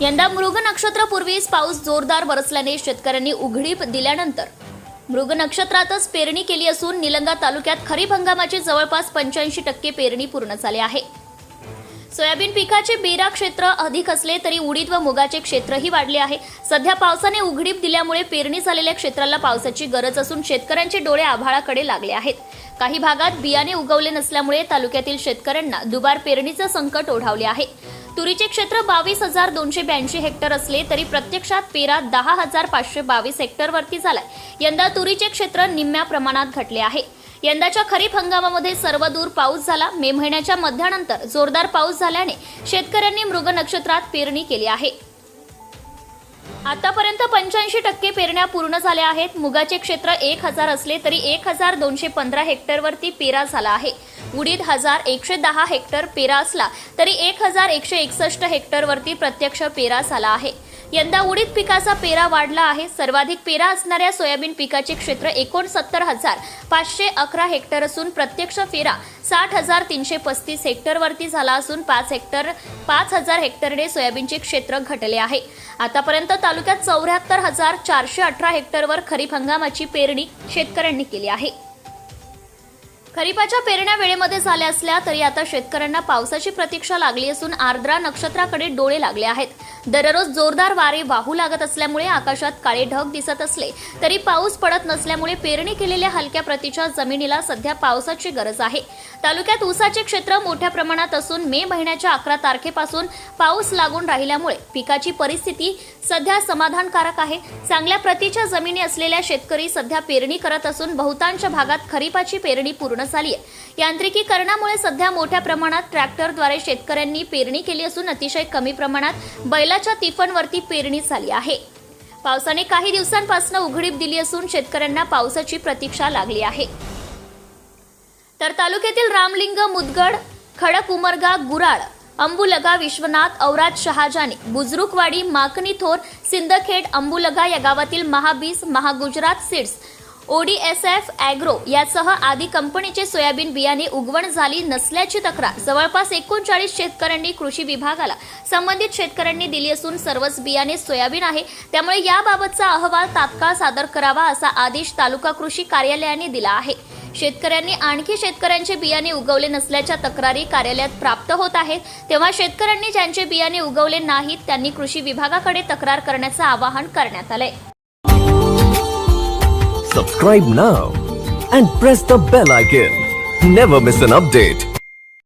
यंदा मृग नक्षत्रापूर्वीच पाऊस जोरदार बरसल्याने शेतकऱ्यांनी उघडीप दिल्यानंतर मृग नक्षत्रातच पेरणी केली असून निलंगा तालुक्यात खरीप हंगामाची जवळपास पंच्याऐंशी टक्के पेरणी पूर्ण झाली आहे. सोयाबीन पिकाचे बेरा क्षेत्र अधिक असले तरी उडीद व मुगाचे क्षेत्रही वाढले आहे. सध्या पावसाने उघडीप दिल्यामुळे पेरणी झालेल्या क्षेत्राला पावसाची गरज असून शेतकऱ्यांचे डोळे आभाळाकडे लागले आहेत. काही भागात बियाणे उगवले नसल्यामुळे तालुक्यातील शेतकऱ्यांना दुबार पेरणीचं संकट ओढावले आहे. तुरीचे क्षेत्र बावीस हजार दोनशे ब्याऐंशी हेक्टर असले तरी प्रत्यक्षात पेरा दहा हजार पाचशे बावीस हेक्टरवरती झालाय. यंदा तुरीचे क्षेत्र निम्म्या प्रमाणात घटले आहे. यंदाच्या खरीप हंगामामध्ये सर्वदूर पाऊस झाला. मे महिन्याच्या मध्यानंतर जोरदार पाऊस झाल्याने शेतकऱ्यांनी मृग नक्षत्रात पेरणी केली आहे. आतापर्यंत पंच्याऐंशी टक्के पेरण्या पूर्ण झाल्या आहेत. मुगाचे क्षेत्र एक हजार असले तरी एक हजार दोनशे पंधरा हेक्टरवरती पेरा झाला आहे. उडीद हजार एकशे दहा हेक्टर पेरा असला तरी एक हजार एकशे एकसष्ट हेक्टरवरती प्रत्यक्ष पेरा झाला आहे. यंदा उडीद पिकाचा पेरा वाढला आहे. सर्वाधिक पेरा असणाऱ्या सोयाबीन पिकाचे क्षेत्र एकोणसत्तर हजार पाचशे अकरा हेक्टर असून प्रत्यक्ष पेरा साठ हजार तीनशे पस्तीस हेक्टरवरती झाला असून पाच हेक्टर पाच हजार हेक्टरने सोयाबीनचे क्षेत्र घटले आहे. आतापर्यंत तालुक्यात चौऱ्याहत्तर हजार चारशे अठरा हेक्टरवर खरीप हंगामाची पेरणी शेतकऱ्यांनी केली आहे. खरीपाच्या पेरण्या वेळेमध्ये झाल्या असल्या तरी आता शेतकऱ्यांना पावसाची प्रतीक्षा लागली असून आर्द्रा नक्षत्राकडे डोळे लागले आहेत. दररोज जोरदार वारे वाहू लागत असल्यामुळे आकाशात काळे ढग दिसत असले तरी पाऊस पडत नसल्यामुळे पेरणी केलेल्या हलक्या प्रतीच्या जमिनीला सध्या पावसाची गरज आहे. तालुक्यात ऊसाचे क्षेत्र मोठ्या प्रमाणात असून मे महिन्याच्या अकरा तारखेपासून पाऊस लागून राहिल्यामुळे पिकाची परिस्थिती सध्या समाधानकारक आहे. चांगल्या प्रतीच्या जमिनी असलेल्या शेतकरी सध्या पेरणी करत असून बहुतांश भागात खरीपाची पेरणी पूर्ण झाली आहे. यांत्रिकीकरणामुळे सध्या मोठ्या प्रमाणात ट्रॅक्टरद्वारे शेतकऱ्यांनी पेरणी केली असून अतिशय कमी प्रमाणात बैलाच्या तिफणवरती पेरणी झाली आहे. पावसाने काही दिवसांपासून उघडीप दिली असून शेतकऱ्यांना पावसाची प्रतीक्षा लागली आहे. तर तालुक्यातील रामलिंग मुदगड खडक उमरगा गुराळ अंबुलगा विश्वनाथ औराज शहाजाने बुजरुकवाडी माकणी थोर सिंदखेड अंबुलगा या गावातील Mahabees Mahagujarat seeds ODSF agro यासह आदी कंपनीचे सोयाबीन बियाणे उगवण झाली नसल्याची तक्रार. जवळपास एकोणचाळीस शेतकऱ्यांनी कृषी विभागाला संबंधित शेतकऱ्यांनी दिली असून सर्वच बियाणे सोयाबीन आहे. त्यामुळे याबाबतचा अहवाल तात्काळ सादर करावा असा आदेश तालुका कृषी कार्यालयाने दिला आहे. शेतकऱ्यांनी आणखी शेतकऱ्यांचे बियाणे उगवले नसल्याच्या तक्रारी कार्यालयात प्राप्त होत आहेत. तेव्हा शेतकऱ्यांनी ज्यांचे बियाणे उगवले नाहीत त्यांनी कृषी विभागाकडे तक्रार करण्याचं आवाहन करण्यात आलंय. Subscribe now and press the bell icon never miss an update